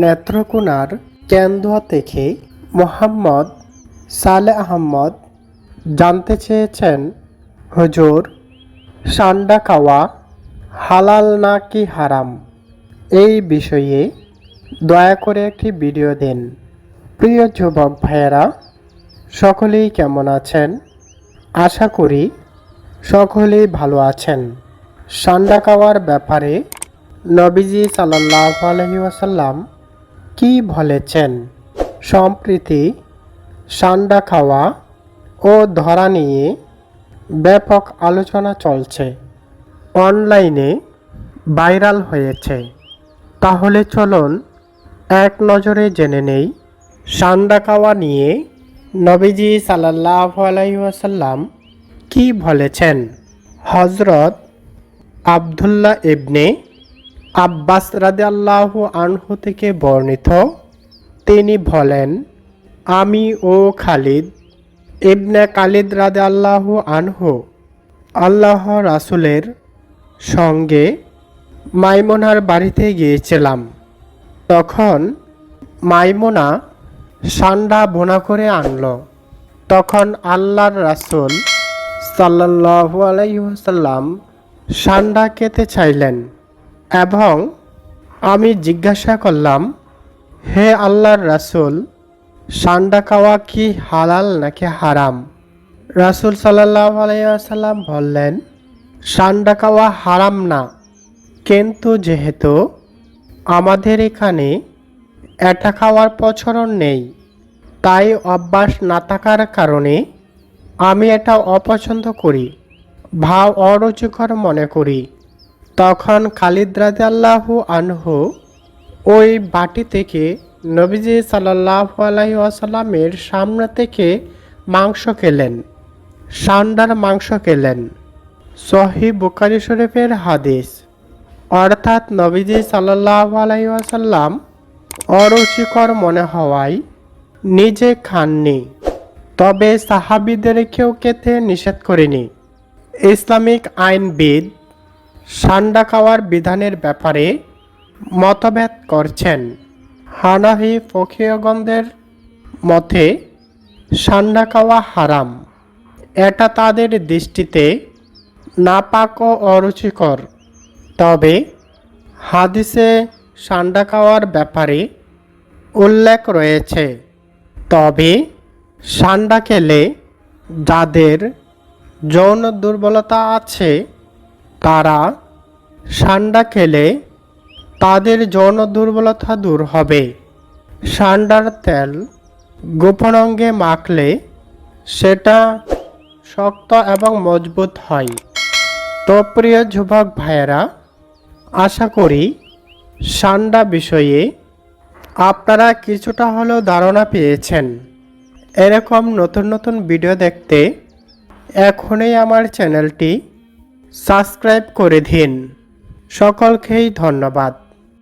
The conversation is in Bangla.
নেত্রকোনার কেন্দুয়া থেকে মোহাম্মদ সালে আহমদ জানতে চেয়েছেন, হুজুর সান্ডা খাওয়া হালাল নাকি হারাম? এই বিষয়ে দয়া করে একটি ভিডিও দিন। প্রিয় যুবক ভাইয়েরা, সকলেই কেমন আছেন? আশা করি সকলেই ভালো আছেন। সান্ডা খাওয়ার ব্যাপারে নবীজি সাল্লাহ আলহি ওয়াসাল্লাম কি বলেছেন? সম্প্রীতি, সান্ডা খাওয়া ও ধরা নিয়ে ব্যাপক আলোচনা চলছে। অনলাইনে ভাইরাল হয়েছে। তাহলে চলুন এক নজরে জেনে নেই, সান্ডা খাওয়া নিয়ে নবীজি সাল্লাহ আলাইসাল্লাম কি বলেছেন? হজরত আবদুল্লাহ ইবনে আব্বাস রাদিয়াল্লাহু আনহু থেকে বর্ণিত, তিনি বলেন, আমি ও খালিদ ইবনে খালিদ রাদিয়াল্লাহু আনহু, আল্লাহ রাসুলের সঙ্গে মাইমোনার বাড়িতে গিয়েছিলাম। তখন মাইমোনা সান্ডা বোনা করে আনলো। তখন আল্লাহর রাসুল সাল্লাহু আলাইসাল্লাম সান্ডা খেতে চাইলেন। এবং আমি জিজ্ঞাসা করলাম, হে আল্লাহর রাসুল, সান্ডা খাওয়া কি হালাল নাকি হারাম? রাসুল সাল্লাহ আলাইসাল্লাম বললেন, সান্ডা খাওয়া হারাম না, কিন্তু যেহেতু আমাদের এখানে এটা খাওয়ার প্রচলন নেই, তাই অভ্যাস না থাকার কারণে আমি এটা অপছন্দ করি, ভাব অরুচিকর মনে করি। তখন খালিদ রাজা আল্লাহু আনহু ওই বাটি থেকে নবীজি সাল্লাহ আলাইহি আসাল্লামের সামনে থেকে মাংস খেলেন, সান্ডার মাংস খেলেন। সহি বুকারি শরীফের হাদিস। অর্থাৎ নবীজি সাল্লাহ আলাইহি আসাল্লাম অরুচিকর মনে হওয়ায় নিজে খাননি, তবে সাহাবিদের কেউ খেতে নিষেধ করেনি। ইসলামিক আইনবিদ সান্ডা খাওয়ার বিধানের ব্যাপারে মতভেদ করছেন। হানাহি ফকিয়গন্ধের মতে সান্ডা খাওয়া হারাম। এটা তাদের দৃষ্টিতে নাপাক ও অরুচিকর। তবে হাদিসে সান্ডা খাওয়ার ব্যাপারে উল্লেখ রয়েছে। তবে সান্ডা খেলে যাদের যৌন দুর্বলতা আছে তারা সান্ডা খেলে তাদের যৌন দুর্বলতা দূর হবে। সান্ডার তেল গোপন অঙ্গে মাখলে সেটা শক্ত এবং মজবুত হয়। তো প্রিয় যুবক ভাইয়েরা, আশা করি সান্ডা বিষয়ে আপনারা কিছুটা হলেও ধারণা পেয়েছেন। এরকম নতুন নতুন ভিডিও দেখতে এখনই আমার চ্যানেলটি সাবস্ক্রাইব করে দিন। সকলকেই ধন্যবাদ।